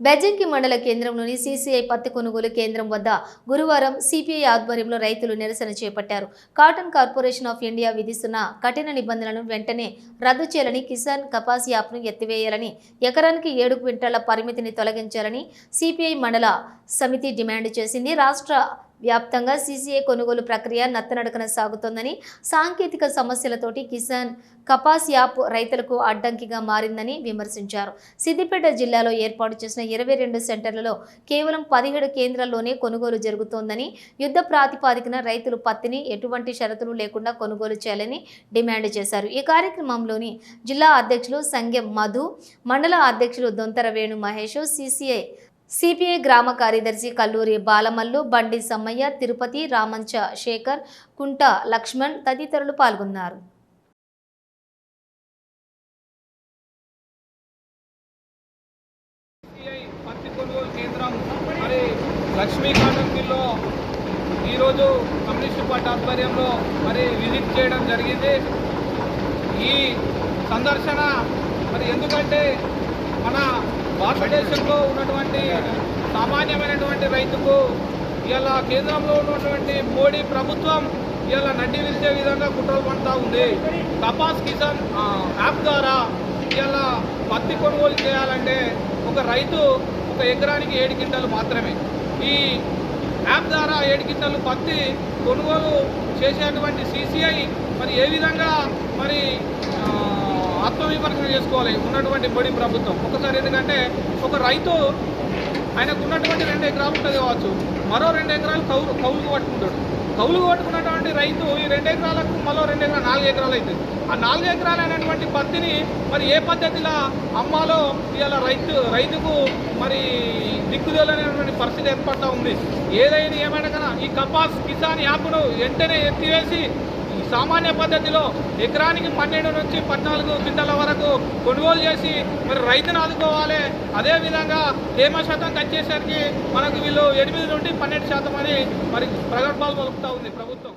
బెజ్జంకి మండల కేంద్రంలోని సీసీఐ పత్తి కొనుగోలు కేంద్రం వద్ద గురువారం సిపిఐ ఆధ్వర్యంలో రైతులు నిరసన చేపట్టారు. కాటన్ కార్పొరేషన్ ఆఫ్ ఇండియా విధిస్తున్న కఠిన నిబంధనలను వెంటనే రద్దు చేయాలని కిసాన్ కపాస్ యాప్ను ఎత్తివేయాలని ఎకరానికి ఏడు క్వింటాల పరిమితిని తొలగించాలని సిపిఐ మండల సమితి డిమాండ్ చేసింది. రాష్ట్ర వ్యాప్తంగా సీసీఐ కొనుగోలు ప్రక్రియ నత్తనడకన సాగుతోందని సాంకేతిక సమస్యలతోటి కిసాన్ కపాస్ యాప్ రైతులకు అడ్డంకిగా మారిందని విమర్శించారు. సిద్దిపేట జిల్లాలో ఏర్పాటు చేసిన ఇరవై రెండు సెంటర్లలో కేవలం పదిహేడు కేంద్రాల్లోనే కొనుగోలు జరుగుతోందని యుద్ధ ప్రాతిపాదికన రైతులు పత్తిని ఎటువంటి షరతులు లేకుండా కొనుగోలు చేయాలని డిమాండ్ చేశారు. ఈ కార్యక్రమంలోని జిల్లా అధ్యక్షులు సంఘం మధు మండల అధ్యక్షులు దొంతర వేణు మహేష్ సీసీఐ సిపిఐ గ్రామ కార్యదర్శి కల్లూరి బాలమల్లు బండి సమ్మయ్య తిరుపతి రామంచ శేఖర్ కుంట లక్ష్మణ్ తదితరులు పాల్గొన్నారు. లక్ష్మీ ఈరోజు కమ్యూనిస్ట్ పార్టీ ఆధ్వర్యంలో మరి విజిట్ చేయడం జరిగింది. ఈ సందర్శన మరి ఎందుకంటే మన భారతదేశంలో ఉన్నటువంటి సామాన్యమైనటువంటి రైతుకు ఇలా కేంద్రంలో ఉన్నటువంటి మోడీ ప్రభుత్వం ఇలా నడ్డి విరిచే విధంగా కుట్రలు పడుతూ ఉంది. కపాస్ కిసాన్ యాప్ ద్వారా ఇలా పత్తి కొనుగోలు చేయాలంటే ఒక రైతు ఒక ఎకరానికి ఏడు క్వింటాలు మాత్రమే. ఈ యాప్ ద్వారా ఏడు కింటలు పత్తి కొనుగోలు చేసేటువంటి సీసీఐ మరి ఏ విధంగా మరి ఆ, ఆత్మవిమర్శన చేసుకోవాలి ఉన్నటువంటి మోడీ ప్రభుత్వం. ఒకసారి ఎందుకంటే ఒక రైతు ఆయనకు ఉన్నటువంటి రెండు ఎకరాలు ఉంటుంది కావచ్చు. మరో రెండు ఎకరాలు కౌలు కౌలుకు పట్టుకుంటాడు. కౌలుకు పట్టుకున్నటువంటి రైతు ఈ రెండు ఎకరాలకు మరో రెండు ఎకరాలు నాలుగు ఎకరాలు అవుతుంది ఆ నాలుగు ఎకరాలు అయినటువంటి పత్తిని మరి ఏ పద్ధతిలో అమ్మాలో ఇవాళ రైతు రైతుకు మరి దిక్కుదేలనేటువంటి పరిస్థితి ఏర్పడతా ఉంది. ఏదైనా ఏమైనా కన్నా ఈ కపాస్ కిసాన్ యాప్ను వెంటనే ఎత్తివేసి సామాన్య పద్ధతిలో ఎకరానికి పన్నెండు నుంచి పద్నాలుగు క్వింటాల వరకు కొనుగోలు చేసి మరి రైతును ఆదుకోవాలి. అదేవిధంగా తేమ శాతం వచ్చేసరికి మనకు వీళ్ళు ఎనిమిది నుండి పన్నెండు శాతం అని మరి ప్రగల్భాలు పలుకుతూ ఉంది ప్రభుత్వం.